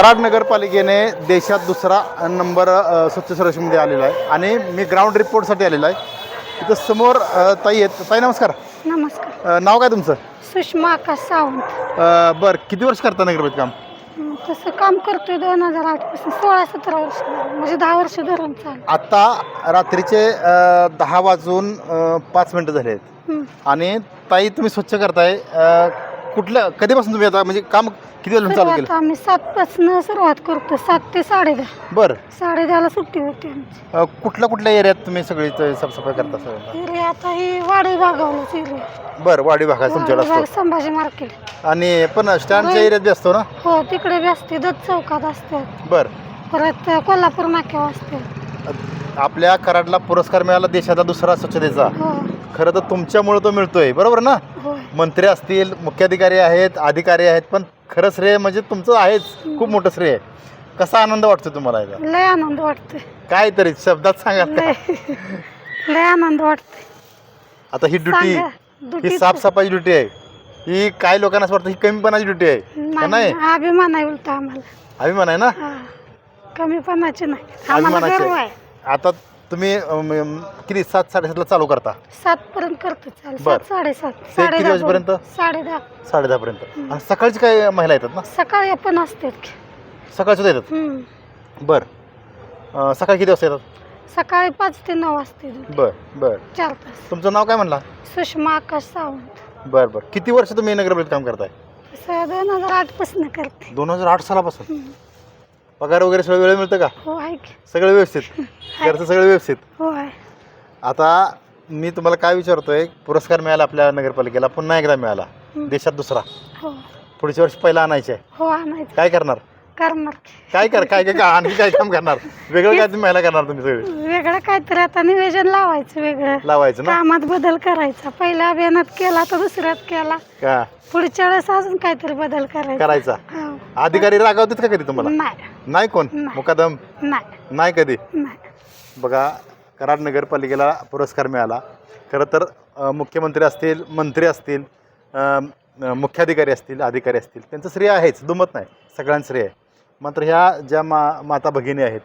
कराड नगरपालिकेने देशात दुसरा नंबर स्वच्छ सर्वेक्षणमध्ये आलेला आहे. आणि मी ग्राउंड रिपोर्टसाठी आलेलो आहे. इथं समोर अ, ताई आहेत. ताई नमस्कार. नमस्कार. अ, नाव काय तुमचं? सुषमा आकाश सावंत. अ, बरं. किती वर्ष करता नगरपालिका काम? तसं काम करतोय दोन हजार आठपासून. सोळा सतरा वर्ष. म्हणजे दहा वर्ष धरून चालू. आत्ता रात्रीचे अ, दहा वाजून अ, पाच मिनटं झाले आहेत हं. आणि ताई तुम्ही स्वच्छ करताय. अ, कुठल्या कधीपासून तुम्ही आता म्हणजे काम किती वाजून चालू केलं? सुरुवात आम्ही सात पासून सुरुवात करतो सात ते साडे दहा बरं. साडे दहाला सुट्टी होती आमची. अ, कुठल्या कुठल्या एरियात तुम्ही सगळी इथं साफसफाई करता सगळं? एरिया आता ही वाडी भागावलाच एरिया बरं वाडी भागात तुमच्याकडे वाडी असतो. भाग संभाजी मार्केट. आणि पण स्टँडच्या. एरियात बी असतो ना? हो तिकडे बी असते दत्त चौकात असतात. बरं. परत कोल्हापूर नाक्यावर असते. आपल्या कराडला पुरस्कार मिळाला देशाचा दुसरा स्वच्छतेचा. हो. खरं तर तुमच्यामुळे तो मिळतोय. बरोबर ना? होय मंत्री असतील मुख्याधिकारी आहेत अधिकारी आहेत पण खरं श्रेय म्हणजे तुमचं आहेच. खूप मोठं श्रेय. आहे. कसा आनंद वाटतो तुम्हाला याचा? लय आनंद वाटतोय. काय तरी शब्दात सांगा लय. लय आनंद वाटतोय. आता ही ड्युटी सांगा, ही duty साफसफाई ड्युटी आहे. ही काय लोकांना असं वाटतं? ही कमीपणाची ड्युटी आहे. का नाही नाही? अभिमान आहे उलट आम्हाला. अभिमान आहे ना? हा. कमीपणाचे नाही. आम्हाला अभिमानाचे गर्व आहे. आता तुम्ही अम, अम, किती सात साडेसातला चालू करता? सात पर्यंत करतो चाल बर. सात साडेसात किती साडे वाजेपर्यंत? साडे दहा साडे दहापर्यंत आणि सकाळची काय महिला येतात ना? सकाळी पण असतात की. सकाळच्या येतात? हम्म. बरं. अं, सकाळी किती वाजता येतात? सकाळी पाच ते नऊ वाजते. बरं बरं. चार तास. तुमचं नाव काय म्हणला? सुषमा आकाश सावंत. बरं बरं. किती वर्ष तुम्ही नगरपालिकेत काम करताय? तसं दोन हजार आठपासून करते. दोन हजार आठ सालापासून? हम्म. पगार वगैरे सगळं वेळ मिळतं का? हो आहे की सगळं व्यवस्थित. घरचं सगळं व्यवस्थित. हो आहे आता मी तुम्हाला काय विचारतोय पुरस्कार मिळाला आपल्या नगरपालिकेला पुन्हा एकदा मिळाला. देशात दुसरा. हो. पुढच्या वर्षी पहिला आणायचे आहे हो आणायचं. काय करणार? करणार. काय कर काय काय काय आणखी काय काम करणार? वेगळं काय तुम्ही महिला करणार तुम्ही सगळे. वेगळं काहीतरी आता नियोजन लावायचं वेगळं. लावायचं ना? कामात बदल करायचा. पहिल्या अभियानात केला तर दुसऱ्यात केला. का? पुढच्या वेळेस अजून काहीतरी बदल करायचा. करायचा. हो. अधिकारी रागावतात का कधी तुम्हाला? नाही. नाही कोण? नाही. मुकादम? नाही. नाही कधी? नाही. बघा कराड नगरपालिकेला पुरस्कार मिळाला. खरं तर अ, मुख्यमंत्री असतील मंत्री असतील अ, अ, मुख्याधिकारी असतील अधिकारी असतील त्यांचं श्रेय आहेच दुमत नाही. सगळ्यांचं श्रेय आहे. मात्र ह्या ज्या मा माता भगिनी आहेत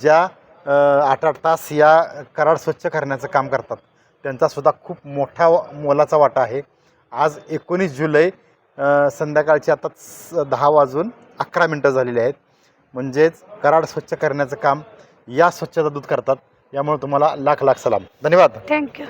ज्या अ, आठ आठ तास या कराड स्वच्छ करण्याचं काम करतात त्यांचासुद्धा खूप मोठा व- मोलाचा वाटा आहे. आज एकोणीस जुलै अ, संध्याकाळची आता स- दहा वाजून अकरा मिनटं झालेली आहेत. म्हणजेच कराड स्वच्छ करण्याचं काम या स्वच्छता दूत करतात. यामुळे तुम्हाला लाख लाख सलाम. धन्यवाद. थँक्यू